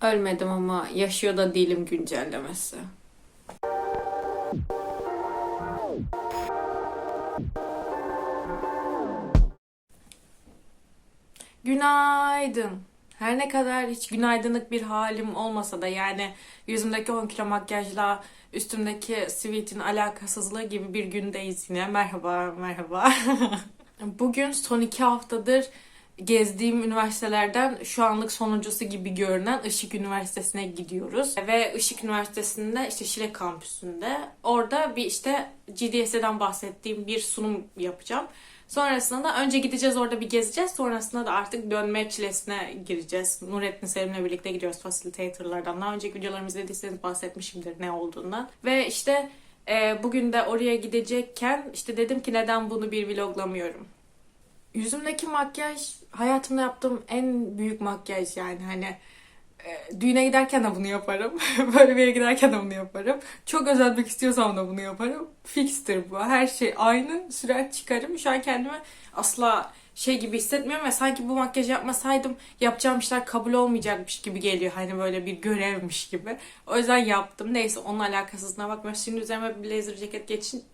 Ölmedim ama yaşıyor da değilim güncellemesi. Günaydın. Her ne kadar hiç günaydınlık bir halim olmasa da yani yüzümdeki 10 kilo makyajla üstümdeki sweet'in alakasızlığı gibi bir gündeyiz yine. Merhaba, merhaba. Bugün son iki haftadır gezdiğim üniversitelerden şu anlık sonuncusu gibi görünen Işık Üniversitesi'ne gidiyoruz. Ve Işık Üniversitesi'nde işte Şile kampüsünde orada bir işte GDS'den bahsettiğim bir sunum yapacağım. Sonrasında da önce gideceğiz orada bir gezeceğiz. Sonrasında da artık dönme çilesine gireceğiz. Nurettin Selim'le birlikte gidiyoruz facilitatorlardan. Daha önceki videolarımı izlediyseniz bahsetmişimdir ne olduğundan. Ve işte e, bugün de oraya gidecekken işte dedim ki neden bunu bir vloglamıyorum. Yüzümdeki makyaj hayatımda yaptığım en büyük makyaj yani hani e, düğüne giderken de bunu yaparım. Böyle bir yere giderken de bunu yaparım. Çok özenmek istiyorsam da bunu yaparım. Fixtir bu. Her şey aynı. Sürer çıkarım. Şu an kendimi asla şey gibi hissetmiyorum ve sanki bu makyaj yapmasaydım yapacağım işler kabul olmayacakmış gibi geliyor. Hani böyle bir görevmiş gibi. O yüzden yaptım. Neyse onun alakasızına bakmıyorum. Şimdi üzerime bir blazer ceket geçin,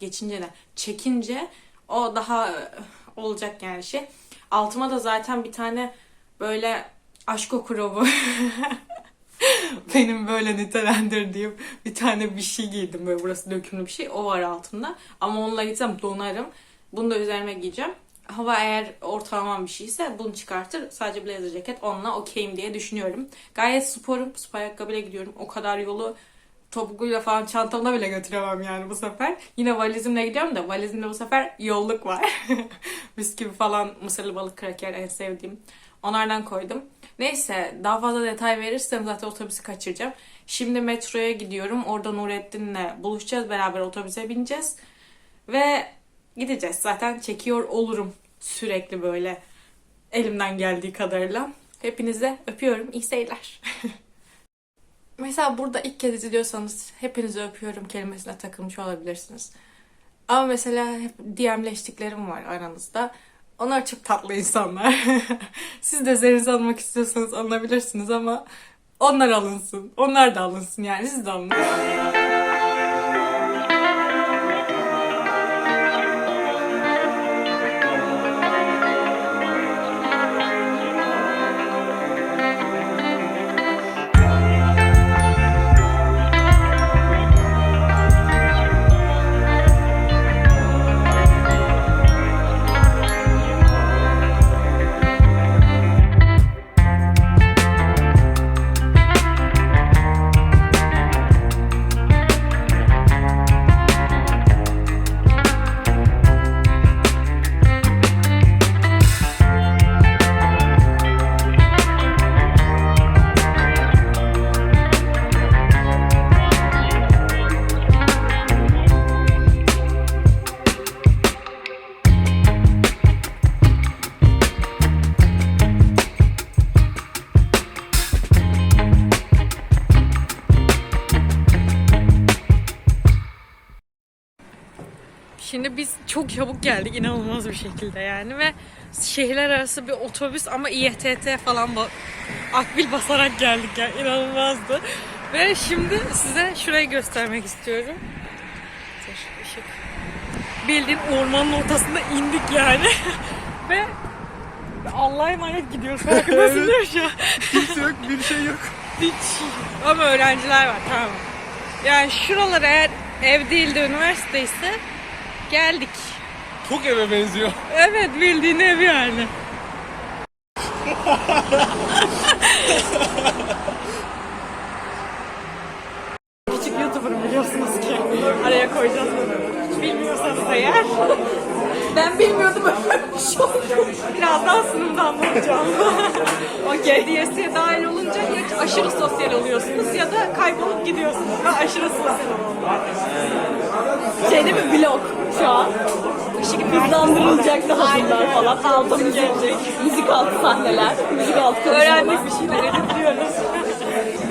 geçince de çekince o daha olacak yani şey. Altıma da zaten bir tane böyle aşk okuravu benim böyle nitelendirdiğim bir tane bir şey giydim. Böyle burası dökümlü bir şey. O var altımda. Ama onunla gitsem donarım. Bunu da üzerime giyeceğim. Hava eğer ortalama bir şeyse bunu çıkartır. Sadece blazer ceket onunla okeyim diye düşünüyorum. Gayet sporum. Spor ayakkabıyla gidiyorum. O kadar yolu topukuyla falan çantamda bile götüremem yani bu sefer. Yine valizimle gidiyorum da valizimde bu sefer yolluk var. Bisküvi falan mısırlı balık kraker en sevdiğim. Onlardan koydum. Neyse daha fazla detay verirsem zaten otobüsü kaçıracağım. Şimdi metroya gidiyorum. Orada Nurettin'le buluşacağız. Beraber otobüse bineceğiz. Ve gideceğiz. Zaten çekiyor olurum sürekli böyle elimden geldiği kadarıyla. Hepinize öpüyorum. İyi seyirler. Mesela burada ilk kez izliyorsanız hepinizi öpüyorum kelimesine takılmış olabilirsiniz. Ama mesela hep DM'leştiklerim var aranızda. Onlar çok tatlı insanlar. Siz de zeriniz almak istiyorsanız alınabilirsiniz ama onlar alınsın. Onlar da alınsın yani siz de alın. Şimdi biz çok çabuk geldik inanılmaz bir şekilde yani ve şehirler arası bir otobüs ama İETT falan ba- akbil basarak geldik yani inanılmazdı. Ve şimdi size şurayı göstermek istiyorum. Dur, ışık. Bildiğin ormanın ortasında indik yani. ve Allah'a emanet gidiyoruz. Farkındasın değil mi şu an? Kimse yok, bir şey yok. Hiç. Ama öğrenciler var tamam. Yani şuralar eğer ev değil de üniversite ise geldik. Çok eve benziyor. Evet bildiğin ev yani. Küçük YouTuber'ım biliyorsunuz ki. Araya koyacağız bunu. Bilmiyorsanız eğer. Ben bilmiyordum Birazdan sunumda anlatacağım. Okey. DS'ye dahil olunca ya aşırı sosyal oluyorsunuz ya da kaybolup gidiyorsunuz. Ben aşırı sosyal Şey değil mi vlog şu an? Işık hızlandırılacak daha bunlar falan. Altı gelecek. Müzik altı sahneler. Müzik altı Öğrendik bir şeyler editliyoruz.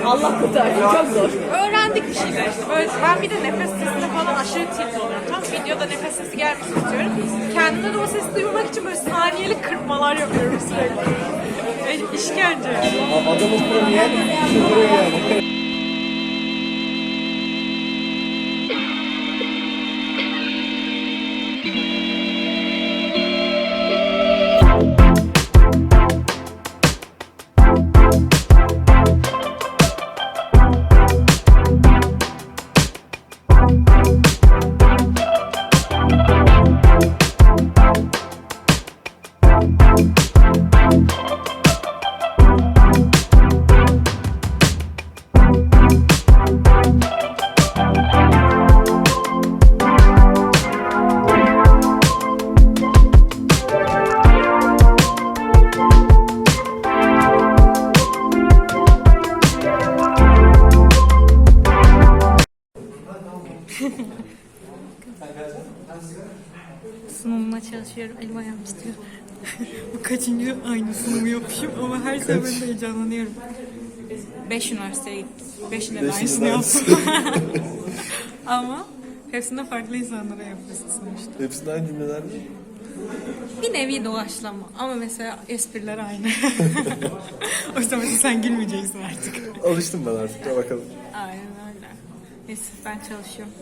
Allah kurtarsın çok zor. Öğrendik bir şeyler işte. Böyle, ben bir de nefes sesine falan aşırı tilt oluyorum. Tam videoda nefes sesi gelmesin istiyorum. Kendimde de o sesi duymak için böyle saniyelik kırpmalar yapıyorum sürekli. E, işkence. Adamın premier çıldırıyor yani. Ama her seferinde heyecanlanıyorum. Beş üniversiteye gittik. Beşinde de aynısını yaptım. ama hepsinde farklı insanlara yapıyorsun sonuçta. Hepsinde aynı cümleler mi? Bir nevi doğaçlama ama mesela espriler aynı. o yüzden mesela sen gülmeyeceksin artık. Alıştım ben artık. Ya bakalım. Aynen öyle. Neyse ben çalışıyorum.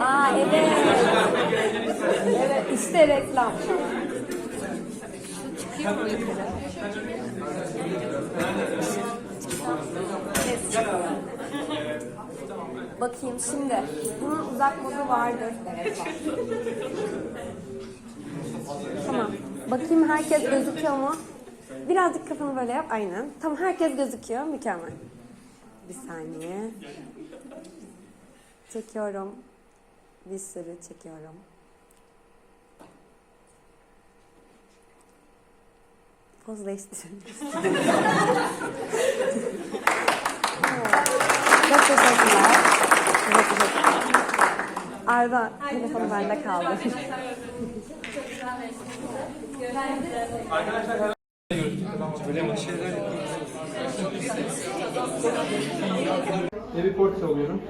Aa evet. evet işte reklam. Bakayım şimdi. Bunun uzak modu vardır. Tamam. Bakayım herkes gözüküyor mu? Birazcık kafanı böyle yap. Aynen. Tamam herkes gözüküyor. Mükemmel. Bir saniye. Çekiyorum. Bir sürü çekiyorum. Poz değiştirelim. Çok teşekkürler. Çok teşekkürler. Arda, telefonu bende kaldı. Bir report alıyorum.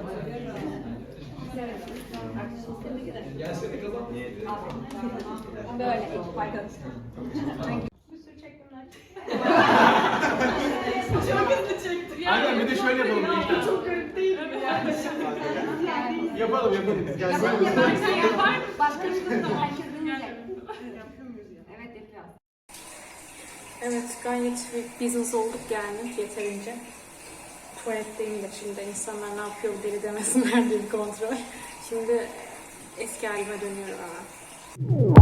Aynen bir de şöyle yapalım. Çok garip değil mi yani? yapalım yapalım. Gel, gel. Evet gayet bir business olduk yani yeterince. Tuvaletteyim de şimdi insanlar ne yapıyor deli demesinler diye bir kontrol. Şimdi eski halime dönüyorum hemen.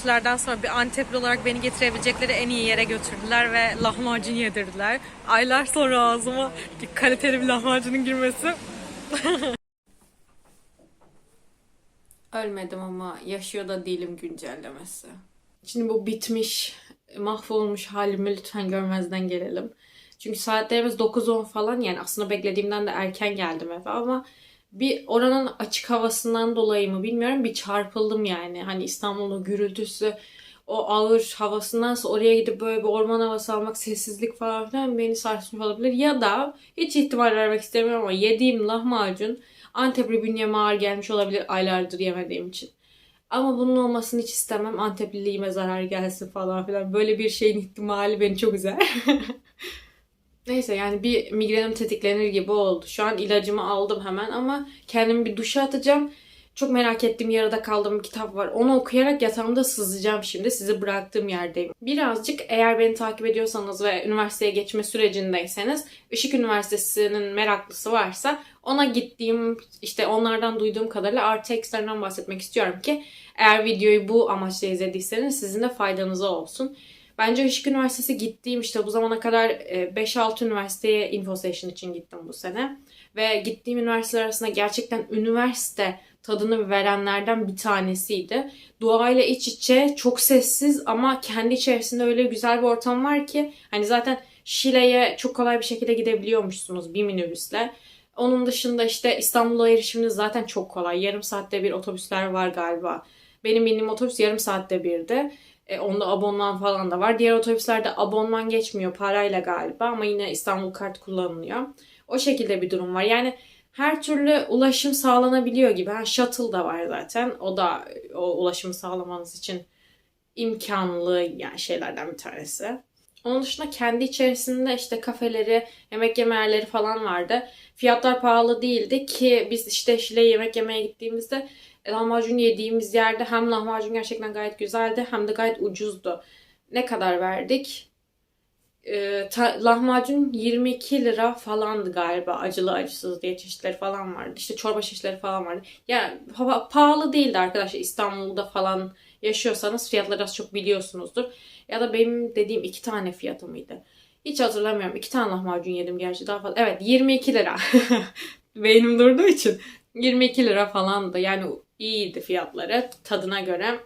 Görüntülerden sonra bir Antepli olarak beni getirebilecekleri en iyi yere götürdüler ve lahmacun yedirdiler. Aylar sonra ağzıma kaliteli bir lahmacunun girmesi. Ölmedim ama yaşıyor da değilim güncellemesi. Şimdi bu bitmiş, mahvolmuş halimi lütfen görmezden gelelim. Çünkü saatlerimiz 9-10 falan yani aslında beklediğimden de erken geldim eve ama bir oranın açık havasından dolayı mı bilmiyorum bir çarpıldım yani. Hani İstanbul'un gürültüsü o ağır havasındansa oraya gidip böyle bir orman havası almak, sessizlik falan filan beni sarsmış olabilir. Ya da hiç ihtimal vermek istemiyorum ama yediğim lahmacun Antepli bünyeme ağır gelmiş olabilir aylardır yemediğim için. Ama bunun olmasını hiç istemem. Antepliliğime zarar gelsin falan filan. Böyle bir şeyin ihtimali beni çok üzer. Neyse yani bir migrenim tetiklenir gibi oldu. Şu an ilacımı aldım hemen ama kendimi bir duşa atacağım. Çok merak ettiğim yarıda kaldığım bir kitap var. Onu okuyarak yatağımda sızacağım şimdi. Sizi bıraktığım yerdeyim. Birazcık eğer beni takip ediyorsanız ve üniversiteye geçme sürecindeyseniz Işık Üniversitesi'nin meraklısı varsa ona gittiğim işte onlardan duyduğum kadarıyla artı eksilerden bahsetmek istiyorum ki eğer videoyu bu amaçla izlediyseniz sizin de faydanıza olsun. Bence Işık Üniversitesi gittiğim işte bu zamana kadar e, 5-6 üniversiteye info session için gittim bu sene. Ve gittiğim üniversiteler arasında gerçekten üniversite tadını verenlerden bir tanesiydi. Doğayla iç içe, çok sessiz ama kendi içerisinde öyle güzel bir ortam var ki hani zaten Şile'ye çok kolay bir şekilde gidebiliyormuşsunuz bir minibüsle. Onun dışında işte İstanbul'a erişiminiz zaten çok kolay. Yarım saatte bir otobüsler var galiba. Benim bindiğim otobüs yarım saatte birdi. E, onda abonman falan da var. Diğer otobüslerde abonman geçmiyor parayla galiba ama yine İstanbul kart kullanılıyor. O şekilde bir durum var. Yani her türlü ulaşım sağlanabiliyor gibi. Ha, shuttle da var zaten. O da o ulaşımı sağlamanız için imkanlı yani şeylerden bir tanesi. Onun dışında kendi içerisinde işte kafeleri, yemek yeme yerleri falan vardı. Fiyatlar pahalı değildi ki biz işte Şile'ye yemek yemeye gittiğimizde lahmacun yediğimiz yerde hem lahmacun gerçekten gayet güzeldi hem de gayet ucuzdu. Ne kadar verdik? Ee, ta- lahmacun 22 lira falandı galiba. Acılı acısız diye çeşitleri falan vardı. İşte çorba çeşitleri falan vardı. Yani pa- pahalı değildi arkadaşlar. İstanbul'da falan yaşıyorsanız fiyatları az çok biliyorsunuzdur. Ya da benim dediğim iki tane fiyatı mıydı? Hiç hatırlamıyorum. İki tane lahmacun yedim gerçi daha fazla. Evet 22 lira. Beynim durduğu için. 22 lira falandı. Yani iyiydi fiyatları tadına göre.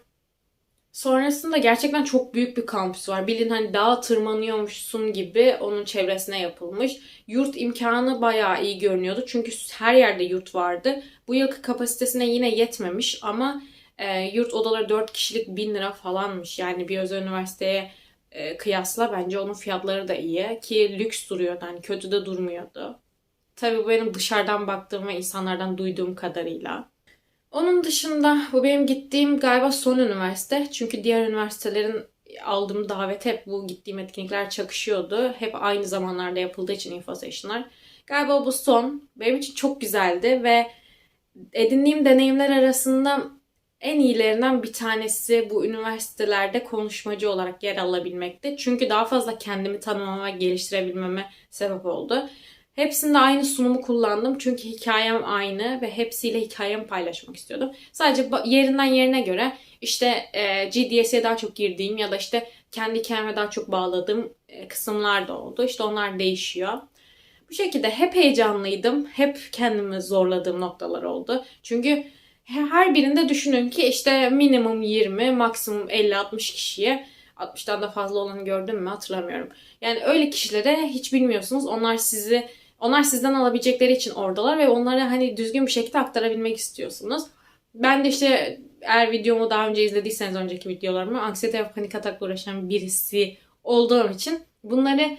Sonrasında gerçekten çok büyük bir kampüs var. Bilin hani dağa tırmanıyormuşsun gibi onun çevresine yapılmış. Yurt imkanı bayağı iyi görünüyordu. Çünkü her yerde yurt vardı. Bu yılki kapasitesine yine yetmemiş ama e, yurt odaları 4 kişilik 1000 lira falanmış. Yani bir özel üniversiteye e, kıyasla bence onun fiyatları da iyi. Ki lüks duruyordu hani kötü de durmuyordu. Tabii bu benim dışarıdan baktığım ve insanlardan duyduğum kadarıyla. Onun dışında bu benim gittiğim galiba son üniversite. Çünkü diğer üniversitelerin aldığım davet hep bu gittiğim etkinlikler çakışıyordu. Hep aynı zamanlarda yapıldığı için info session'lar. Galiba bu son. Benim için çok güzeldi ve edindiğim deneyimler arasında en iyilerinden bir tanesi bu üniversitelerde konuşmacı olarak yer alabilmekti. Çünkü daha fazla kendimi tanımama, geliştirebilmeme sebep oldu. Hepsinde aynı sunumu kullandım çünkü hikayem aynı ve hepsiyle hikayemi paylaşmak istiyordum. Sadece yerinden yerine göre işte e, GDS'ye daha çok girdiğim ya da işte kendi hikayeme daha çok bağladığım e, kısımlar da oldu. İşte onlar değişiyor. Bu şekilde hep heyecanlıydım. Hep kendimi zorladığım noktalar oldu. Çünkü her birinde düşünün ki işte minimum 20, maksimum 50-60 kişiye 60'tan da fazla olanı gördüm mü hatırlamıyorum. Yani öyle kişilere hiç bilmiyorsunuz. Onlar sizi onlar sizden alabilecekleri için oradalar ve onlara hani düzgün bir şekilde aktarabilmek istiyorsunuz. Ben de işte eğer videomu daha önce izlediyseniz önceki videolarımı anksiyete ve panik atakla uğraşan birisi olduğum için bunları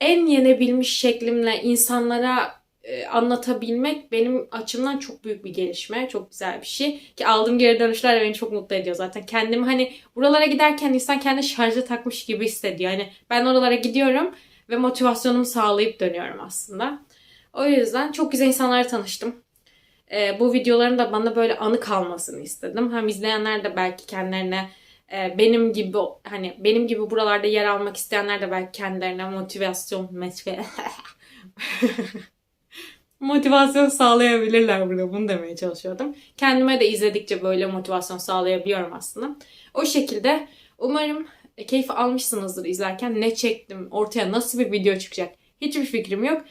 en yenebilmiş şeklimle insanlara e, anlatabilmek benim açımdan çok büyük bir gelişme. Çok güzel bir şey. Ki aldığım geri dönüşler de beni çok mutlu ediyor zaten. Kendimi hani buralara giderken insan kendi şarjı takmış gibi hissediyor. Hani ben oralara gidiyorum ve motivasyonumu sağlayıp dönüyorum aslında. O yüzden çok güzel insanlarla tanıştım. E, bu videoların da bana böyle anı kalmasını istedim. Hem izleyenler de belki kendilerine e, benim gibi hani benim gibi buralarda yer almak isteyenler de belki kendilerine motivasyon motive motivasyon sağlayabilirler burada. Bunu demeye çalışıyordum. Kendime de izledikçe böyle motivasyon sağlayabiliyorum aslında. O şekilde umarım keyif almışsınızdır izlerken. Ne çektim, ortaya nasıl bir video çıkacak hiçbir fikrim yok.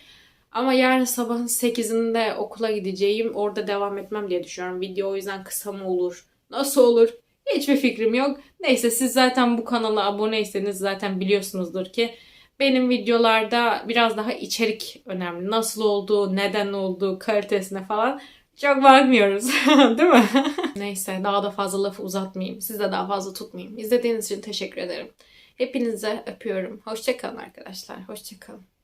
Ama yarın sabahın 8'inde okula gideceğim. Orada devam etmem diye düşünüyorum. Video o yüzden kısa mı olur? Nasıl olur? Hiçbir fikrim yok. Neyse siz zaten bu kanala aboneyseniz zaten biliyorsunuzdur ki benim videolarda biraz daha içerik önemli. Nasıl olduğu, neden olduğu, kalitesine falan çok bakmıyoruz. Değil mi? Neyse daha da fazla lafı uzatmayayım. Siz de daha fazla tutmayayım. İzlediğiniz için teşekkür ederim. Hepinize öpüyorum. Hoşçakalın arkadaşlar. Hoşçakalın.